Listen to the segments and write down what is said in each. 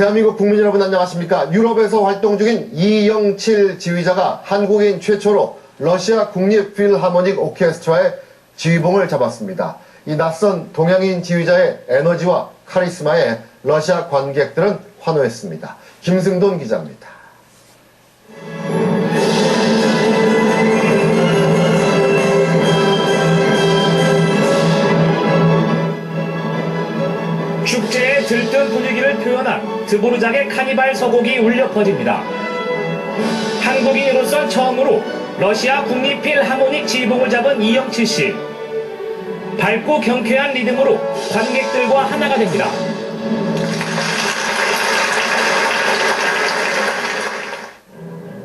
대한민국 국민 여러분 안녕하십니까? 유럽에서 활동 중인 이영칠 지휘자가 한국인 최초로 러시아 국립 필하모닉 오케스트라의 지휘봉을 잡았습니다. 이 낯선 동양인 지휘자의 에너지와 카리스마에 러시아 관객들은 환호했습니다. 김승돈 기자입니다. 들뜬 분위기를 표현한 드보르작의 카니발 서곡이 울려 퍼집니다. 한국인으로서 처음으로 러시아 국립 필 하모닉 지휘봉을 잡은 이영칠 씨. 밝고 경쾌한 리듬으로 관객들과 하나가 됩니다.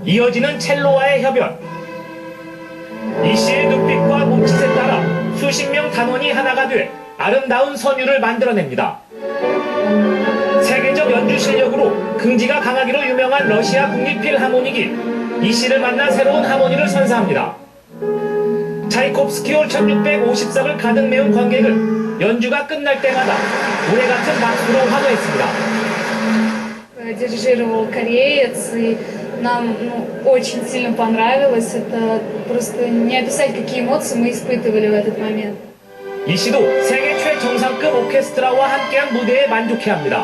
이어지는 첼로와의 협연. 이 씨의 눈빛과 몸짓에 따라 수십 명 단원이 하나가 돼 아름다운 선율을 만들어냅니다. 세계적 연주 실력으로 긍지가 강하기로 유명한 러시아 국립 필하모닉이 이 씨를 만나 새로운 하모니를 선사합니다. 차이콥스키 홀 1653을 가득 메운 관객은 연주가 끝날 때마다 노래 같은 박수로 환호했습니다. дирижировал кореец, и нам ну, очень сильно понравилось. Это просто не описать, какие эмоции мы испытывали в этот момент. 이 씨도 세계 최정상급 오케스트라와 함께한 무대에 만족해합니다.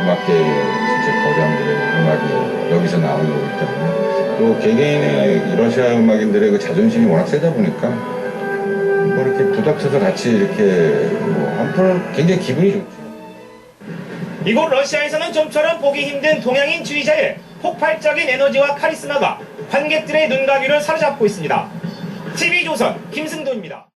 음악계 진짜 거장들의 음악이 여기서 나오는 거기 때문에 또 개개인의 러시아 음악인들의 그 자존심이 워낙 세다 보니까 뭐 이렇게 부닥쳐서 같이 이렇게 뭐 한편 굉장히 기분이 좋죠. 이곳 러시아에서는 좀처럼 보기 힘든 동양인 주의자의 폭발적인 에너지와 카리스마가 관객들의 눈가귀를 사로잡고 있습니다. TV조선 김승도입니다.